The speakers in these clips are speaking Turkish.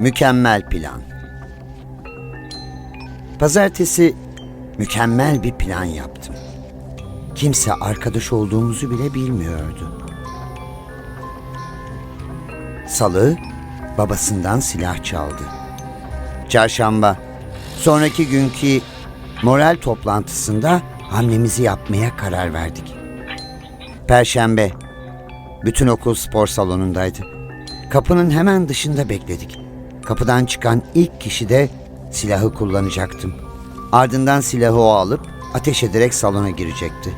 Mükemmel plan. Pazartesi mükemmel bir plan yaptım. Kimse arkadaş olduğumuzu bile bilmiyordu. Salı babasından silah çaldı. Çarşamba sonraki günkü moral toplantısında hamlemizi yapmaya karar verdik. Perşembe bütün okul spor salonundaydı. Kapının hemen dışında bekledik. Kapıdan çıkan ilk kişi de silahı kullanacaktım. Ardından silahı o alıp ateş ederek salona girecekti.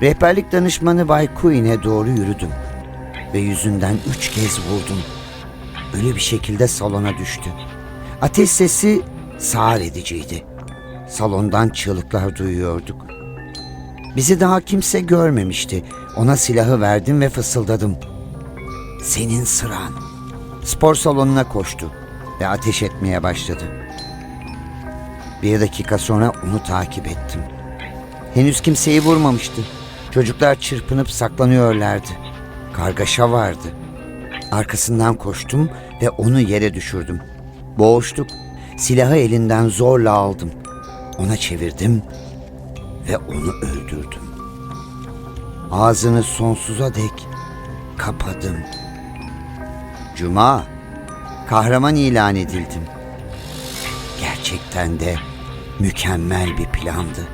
Rehberlik danışmanı Bay Queen'e doğru yürüdüm ve yüzünden üç kez vurdum. Ölü bir şekilde salona düştü. Ateş sesi sağır ediciydi. Salondan çığlıklar duyuyorduk. Bizi daha kimse görmemişti. Ona silahı verdim ve fısıldadım. Senin sıran. Spor salonuna koştu ve ateş etmeye başladı. Bir dakika sonra onu takip ettim. Henüz kimseyi vurmamıştı. Çocuklar çırpınıp saklanıyorlardı. Kargaşa vardı. Arkasından koştum ve onu yere düşürdüm. Boğuştuk. Silahı elinden zorla aldım. Ona çevirdim ve onu öldürdüm. Ağzını sonsuza dek kapadım. Cuma, kahraman ilan edildim. Gerçekten de mükemmel bir plandı.